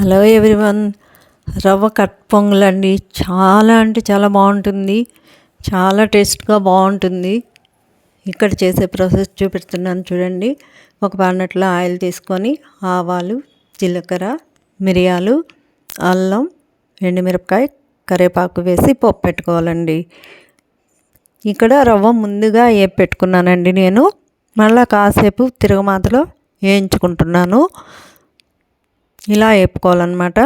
Hello everyone. రవ్వ cut pongal అండి చాలా అంటే చాలా బాగుంటుంది. చాలా టేస్ట్గా బాగుంటుంది. ఇక్కడ చేసే ప్రాసెస్ చూపిస్తున్నాను చూడండి. ఒక పానట్లో ఆయిల్ తీసుకొని ఆవాలు జీలకర్ర మిరియాలు అల్లం ఎండుమిరపకాయ కరివేపాకు వేసి పప్పు పెట్టుకోవాలండి. ఇక్కడ రవ్వ ముందుగా ఏ పెట్టుకున్నానండి నేను? మళ్ళీ కాసేపు తిరగమాతలో వేయించుకుంటున్నాను. ఇలా వేపుకోవాలన్నమాట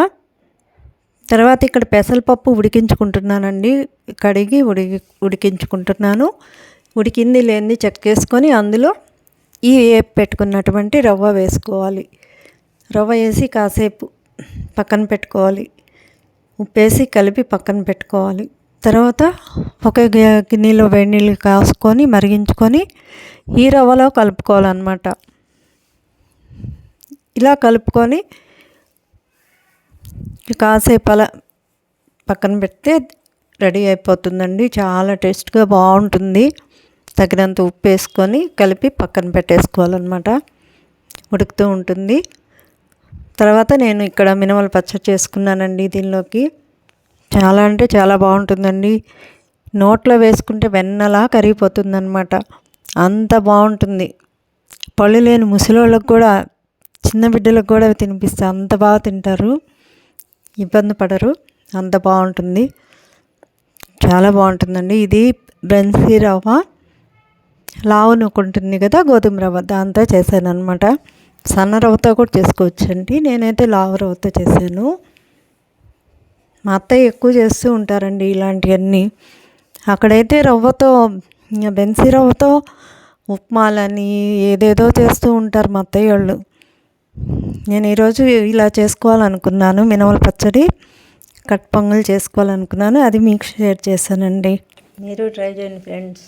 తర్వాత ఇక్కడ పెసరపప్పు ఉడికించుకుంటున్నానండి. కడిగి ఉడికి ఉడికించుకుంటున్నాను. ఉడికింది లేనిది చెక్కేసుకొని అందులో ఈ వేపు పెట్టుకున్నటువంటి రవ్వ వేసుకోవాలి. రవ్వ వేసి కాసేపు పక్కన పెట్టుకోవాలి. ఉప్పేసి కలిపి పక్కన పెట్టుకోవాలి. తర్వాత ఒక గిన్నెలో వేడి నీళ్ళు కాసుకొని మరిగించుకొని ఈ రవ్వలో కలుపుకోవాలన్నమాట. ఇలా కలుపుకొని కాసేపు అలా పక్కన పెడితే రెడీ అయిపోతుందండి. చాలా టేస్ట్గా బాగుంటుంది. తగినంత ఉప్పు వేసుకొని కలిపి పక్కన పెట్టేసుకోవాలన్నమాట. ఉడుకుతూ ఉంటుంది. తర్వాత నేను ఇక్కడ మినమల పచ్చడి చేసుకున్నానండి దీనిలోకి. చాలా అంటే చాలా బాగుంటుందండి. నోట్లో వేసుకుంటే వెన్నలా కరిగిపోతుందన్నమాట. అంత బాగుంటుంది. పళ్ళు లేని ముసలోళ్ళకి కూడా చిన్న బిడ్డలకు కూడా తినిపిస్తే అంత బాగా తింటారు. ఇబ్బంది పడరు. అంత బాగుంటుంది. చాలా బాగుంటుందండి. ఇది బెన్సీ రవ్వ. లావు నూకుంటుంది కదా గోధుమ రవ్వ. దాంతో చేశాను అనమాట సన్న రవ్వతో కూడా చేసుకోవచ్చండి. నేనైతే లావు రవ్వతో చేశాను. మా అత్తయ్య ఎక్కువ చేస్తూ ఉంటారండి ఇలాంటివన్నీ. అక్కడైతే రవ్వతో బెన్సీ రవ్వతో ఉప్మాలని ఏదేదో చేస్తూ ఉంటారు మా అత్తయ్య వాళ్ళు. నేను ఈరోజు ఇలా చేసుకోవాలనుకున్నాను మినవల పచ్చడి కట్ పొంగల్ చేసుకోవాలనుకున్నాను అది మీకు షేర్ చేశానండి. మీరు ట్రై చేయండి ఫ్రెండ్స్.